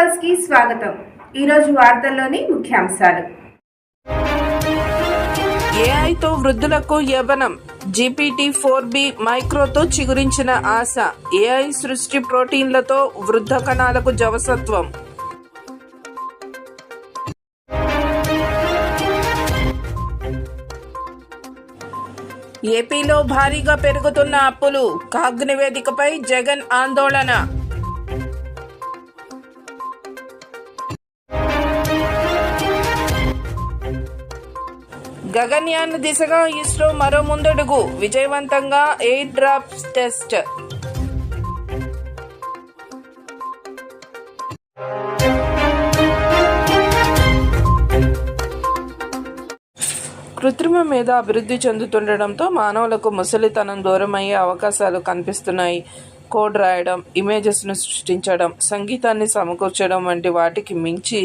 న్యూస్కి స్వాగతం. ఈరోజు వార్తల్లోని ముఖ్యాంశాలు. ఏఐతో వృద్ధులకు యవనం జీపీటీ ఫోర్ బి మైక్రోతో చిగురించిన ఆశ. ఏఐ సృష్టి ప్రోటీన్లతో వృద్ధ కణాలకు జవసత్వం. ఏపీలో భారీగా పెరుగుతున్న అప్పులు. కాగ్ నివేదికపై జగన్ ఆందోళన. గగన్యాన్ దిశగా ఇస్రో మరో ముందడుగు. విజయవంతంగా ఎయిర్ డ్రాప్ టెస్ట్. కృత్రిమ మీద అభివృద్ధి చెందుతుండటంతో మానవులకు ముసలితనం దూరమయ్యే అవకాశాలు కనిపిస్తున్నాయి. కోడ్ రాయడం ఇమేజెస్ను సృష్టించడం సంగీతాన్ని సమకూర్చడం వంటి వాటికి మించి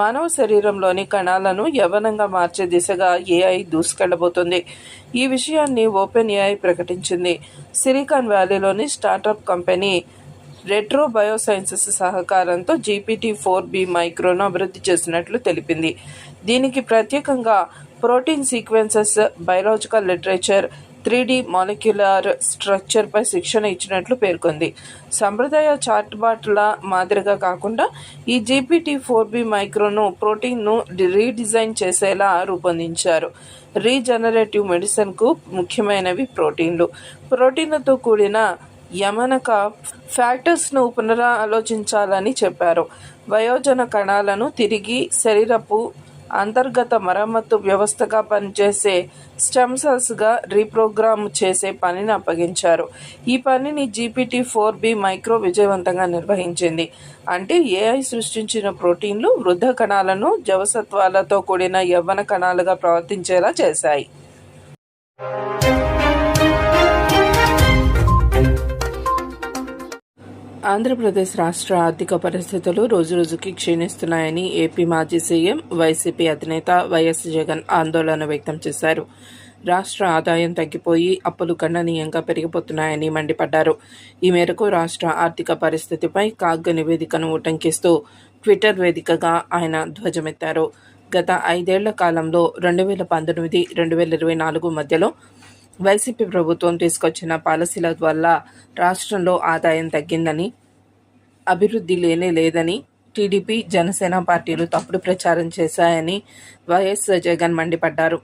మానవ శరీరంలోని కణాలను యవనంగా మార్చే దిశగా ఏఐ దూసుకెళ్ళబోతుంది. ఈ విషయాన్ని ఓపెన్ ఏఐ ప్రకటించింది. సిలికాన్ వ్యాలీలోని స్టార్టప్ కంపెనీ రెట్రో బయోసైన్సెస్ సహకారంతో జీపీటీ ఫోర్ బి మైక్రోను అభివృద్ధి చేసినట్లు తెలిపింది. దీనికి ప్రత్యేకంగా protein sequences biological literature three D molecular స్ట్రక్చర్పై శిక్షణ ఇచ్చినట్లు పేర్కొంది. సంప్రదాయ చాట్బాట్ల మాదిరిగా కాకుండా ఈ జీపీటీ ఫోర్ బి మైక్రోను ప్రోటీన్ను రీడిజైన్ చేసేలా రూపొందించారు. రీజనరేటివ్ మెడిసిన్కు ముఖ్యమైనవి ప్రోటీన్లు. ప్రోటీన్లతో కూడిన యమనక ఫ్యాక్టర్స్ను పునరాలోచించాలని చెప్పారు. వయోజన కణాలను తిరిగి శరీరపు అంతర్గత మరమ్మతు వ్యవస్థగా పనిచేసే స్టెమ్ సెల్స్గా రీప్రోగ్రామ్ చేసే పనిని అప్పగించారు. ఈ పనిని జీపీటీ ఫోర్ బి మైక్రో విజయవంతంగా నిర్వహించింది. అంటే ఏఐ సృష్టించిన ప్రోటీన్లు వృద్ధ కణాలను జవసత్వాలతో కూడిన యవ్వన కణాలుగా ప్రవర్తించేలా చేశాయి. ఆంధ్రప్రదేశ్ రాష్ట్ర ఆర్థిక పరిస్థితులు రోజురోజుకి క్షీణిస్తున్నాయని ఏపీ మాజీ సీఎం వైసీపీ అధినేత వైఎస్ జగన్ ఆందోళన వ్యక్తం చేశారు. రాష్ట్ర ఆదాయం తగ్గిపోయి అప్పులు గణనీయంగా పెరిగిపోతున్నాయని మండిపడ్డారు. ఈ మేరకు రాష్ట్ర ఆర్థిక పరిస్థితిపై కాగ్ నివేదికను ఉటంకిస్తూ ట్విట్టర్ వేదికగా ఆయన ధ్వజమెత్తారు. గత ఐదేళ్ళ కాలంలో రెండు వేల పంతొమ్మిది రెండు వేల ఇరవై నాలుగు మధ్యలో వైసీపీ ప్రభుత్వం తీసుకొచ్చిన పాలసీల వల్ల రాష్ట్రంలో ఆదాయం తగ్గిందని అభివృద్ధి లేనే లేదని టీడీపీ జనసేన పార్టీలు తప్పుడు ప్రచారం చేశాయని వైఎస్ జగన్ మండిపడ్డారు.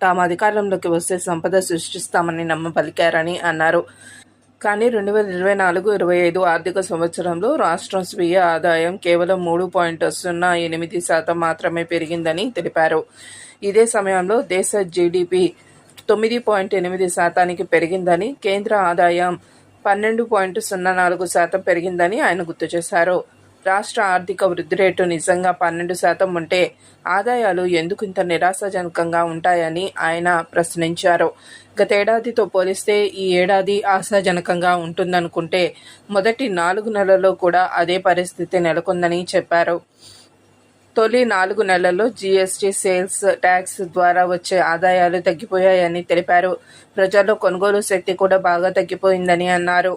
తాము అధికారంలోకి వస్తే సంపద సృష్టిస్తామని నమ్మపలికారని అన్నారు. కానీ రెండు వేల ఇరవై నాలుగు ఇరవై ఐదు ఆర్థిక సంవత్సరంలో రాష్ట్రం స్వీయ ఆదాయం కేవలం మూడు పాయింట్ సున్నా ఎనిమిది శాతం మాత్రమే పెరిగిందని తెలిపారు. ఇదే సమయంలో దేశ జీడిపి తొమ్మిది పాయింట్ ఎనిమిది శాతానికి పెరిగిందని కేంద్ర ఆదాయం పన్నెండు పాయింట్ సున్నా నాలుగు శాతం పెరిగిందని ఆయన గుర్తు చేశారు. రాష్ట్ర ఆర్థిక వృద్ధి రేటు నిజంగా పన్నెండు శాతం ఉంటే ఆదాయాలు ఎందుకు ఇంత నిరాశాజనకంగా ఉంటాయని ఆయన ప్రశ్నించారు. గతేడాదితో పోలిస్తే ఈ ఏడాది ఆశాజనకంగా ఉంటుందనుకుంటే మొదటి నాలుగు నెలల్లో కూడా అదే పరిస్థితి నెలకొందని చెప్పారు. తొలి నాలుగు నెలల్లో జీఎస్టీ సేల్స్ ట్యాక్స్ ద్వారా వచ్చే ఆదాయాలు తగ్గిపోయాయని తెలిపారు. ప్రజల్లో కొనుగోలు శక్తి కూడా బాగా తగ్గిపోయిందని అన్నారు.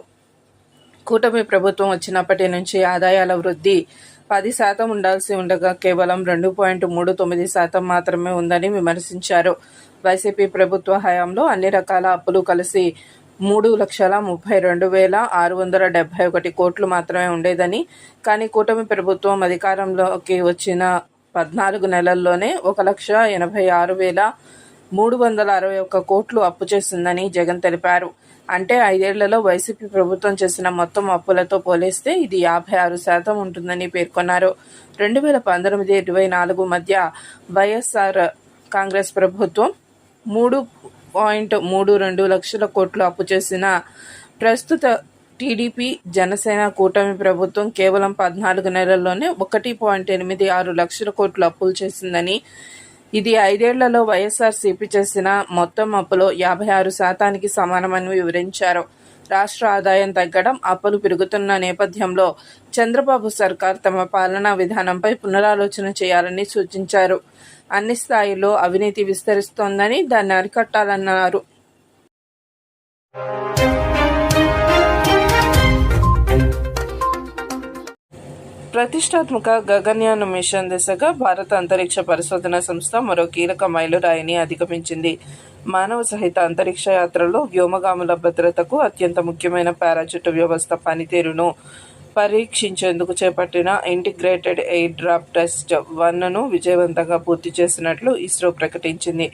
కూటమి ప్రభుత్వం వచ్చినప్పటి నుంచి ఆదాయాల వృద్ధి పది శాతం ఉండాల్సి ఉండగా కేవలం రెండు పాయింట్ మూడు తొమ్మిది శాతం మాత్రమే ఉందని విమర్శించారు. వైసీపీ ప్రభుత్వ హయాంలో అన్ని రకాల అప్పులు కలిసి మూడు లక్షల ముప్పై రెండు వేల ఆరు వందల డెబ్బై ఒకటి కోట్లు మాత్రమే ఉండేదని. కానీ కూటమి ప్రభుత్వం అధికారంలోకి వచ్చిన పద్నాలుగు నెలల్లోనే ఒక లక్ష ఎనభై ఆరు వేల మూడు వందల అరవై ఒక్క కోట్లు అప్పు చేసిందని జగన్ తెలిపారు. అంటే ఐదేళ్ళలో వైసీపీ ప్రభుత్వం చేసిన మొత్తం అప్పులతో పోలిస్తే ఇది యాభై ఆరు శాతం ఉంటుందని పేర్కొన్నారు. రెండు వేల పంతొమ్మిది ఇరవై నాలుగు మధ్య వైఎస్ఆర్ కాంగ్రెస్ ప్రభుత్వం మూడు పాయింట్ మూడు రెండు లక్షల కోట్లు అప్పు చేసిన ప్రస్తుత టీడీపీ జనసేన కూటమి ప్రభుత్వం కేవలం పద్నాలుగు నెలల్లోనే ఒకటి పాయింట్ ఎనిమిది ఆరు లక్షల కోట్లు అప్పులు చేసిందని ఇది ఐదేళ్ళలో వైఎస్ఆర్సీపీ చేసిన మొత్తం అప్పులో యాభై ఆరు శాతానికి సమానమని వివరించారు. రాష్ట్ర ఆదాయం తగ్గడం అప్పులు పెరుగుతున్న నేపథ్యంలో చంద్రబాబు సర్కార్ తమ పాలనా విధానంపై పునరాలోచన చేయాలని సూచించారు. అన్ని స్థాయిల్లో అవినీతి విస్తరిస్తోందని దాన్ని అరికట్టాలన్నారు ప్రతిష్టాత్మక గగన్యాన్ మిషన్ దిశగా భారత అంతరిక్ష పరిశోధన సంస్థ మరో కీలక మైలురాయిని అధిగమించింది. మానవ సహిత అంతరిక్ష యాత్రలో వ్యోమగాముల భద్రతకు అత్యంత ముఖ్యమైన పారాచూట్ వ్యవస్థ పనితీరును పరీక్షించేందుకు చేపట్టిన ఇంటిగ్రేటెడ్ ఎయిర్ డ్రాప్ టెస్ట్ వన్ను విజయవంతంగా పూర్తి చేసినట్లు ఇస్రో ప్రకటించింది.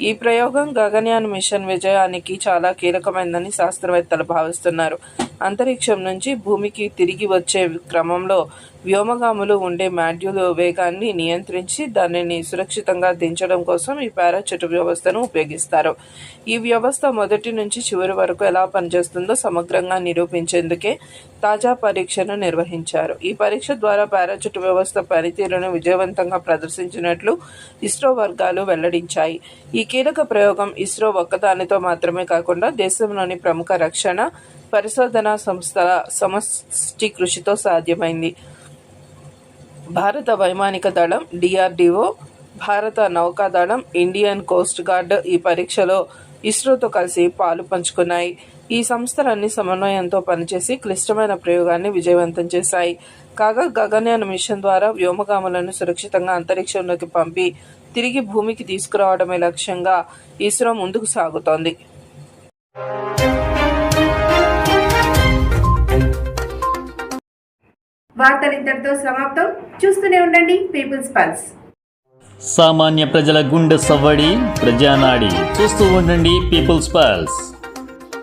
ఈ ప్రయోగం గగన్యాన్ మిషన్ విజయానికి చాలా కీలకమైందని శాస్త్రవేత్తలు భావిస్తున్నారు. అంతరిక్షం నుంచి భూమికి తిరిగి వచ్చే క్రమంలో వ్యోమగాములు ఉండే మాడ్యూల్ వేగాన్ని నియంత్రించి దానిని సురక్షితంగా దించడం కోసం ఈ పారాచూట్ వ్యవస్థను ఉపయోగిస్తారు. ఈ వ్యవస్థ మొదటి నుంచి చివరి వరకు ఎలా పనిచేస్తుందో సమగ్రంగా నిరూపించేందుకే తాజా పరీక్షను నిర్వహించారు. ఈ పరీక్ష ద్వారా పారాచూట్ వ్యవస్థ పనితీరును విజయవంతంగా ప్రదర్శించినట్లు ఇస్రో వర్గాలు వెల్లడించాయి. ఈ కీలక ప్రయోగం ఇస్రో ఒక్కదానితో మాత్రమే కాకుండా దేశంలోని ప్రముఖ రక్షణ పరిశోధనా సంస్థల సమష్టి కృషితో సాధ్యమైంది. భారత వైమానిక దళం డిఆర్డిఓ భారత నౌకాదళం ఇండియన్ కోస్ట్ గార్డ్ ఈ పరీక్షలో ఇస్రోతో కలిసి పాలు పంచుకున్నాయి. ఈ సంస్థలన్నీ సమన్వయంతో పనిచేసి క్లిష్టమైన ప్రయోగాన్ని విజయవంతం చేశాయి. కాగా గగన్యాన్ మిషన్ ద్వారా వ్యోమగాములను సురక్షితంగా అంతరిక్షంలోకి పంపి తిరిగి భూమికి తీసుకురావడమే లక్ష్యంగా ఇస్రో ముందుకు సాగుతోంది. వార్తలు ఇంతటితో సమాప్తం. చూస్తూనే ఉండండి పీపుల్స్ పల్స్ సామాన్య ప్రజల గుండె సవ్వడి ప్రజానాడి. చూస్తూ ఉండండి పీపుల్స్ పల్స్